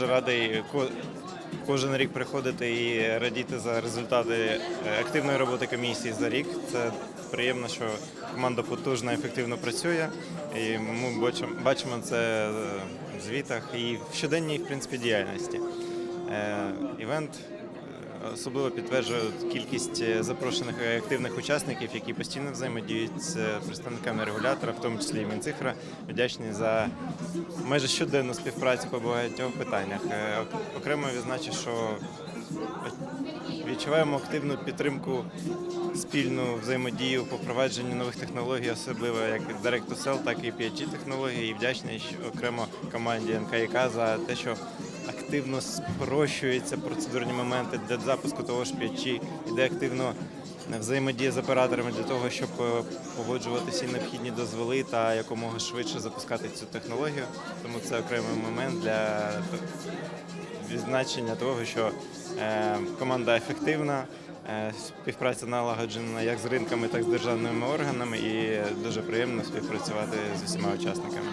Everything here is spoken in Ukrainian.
Радий кожен рік приходити і радіти за результати е, активної роботи комісії за рік. Це приємно, що команда потужно ефективно працює. І ми бачимо, це в звітах і в щоденній в принципі, діяльності. Е, Івент е, особливо підтверджує кількість е, запрошених активних учасників, які постійно взаємодіють з представниками регулятора, в тому числі і Мінцифра. Вдячні за майже щоденну співпрацю по багатьох питаннях. Е, Окремо відзначу, що відчуваємо активну підтримку, спільну взаємодію по провадженню нових технологій, особливо як Direct to Cell, так і 5G технології. І вдячний окремо команді НКІК за те, що активно спрощуються процедурні моменти для запуску того ж 5G, іде активно взаємодія з операторами для того, щоб е, погоджувати всі необхідні дозволи та якомога швидше запускати цю технологію. Тому це окремий момент для відзначення того, що е, команда ефективна, е, співпраця налагоджена як з ринками, так і з державними органами, і дуже приємно співпрацювати з усіма учасниками.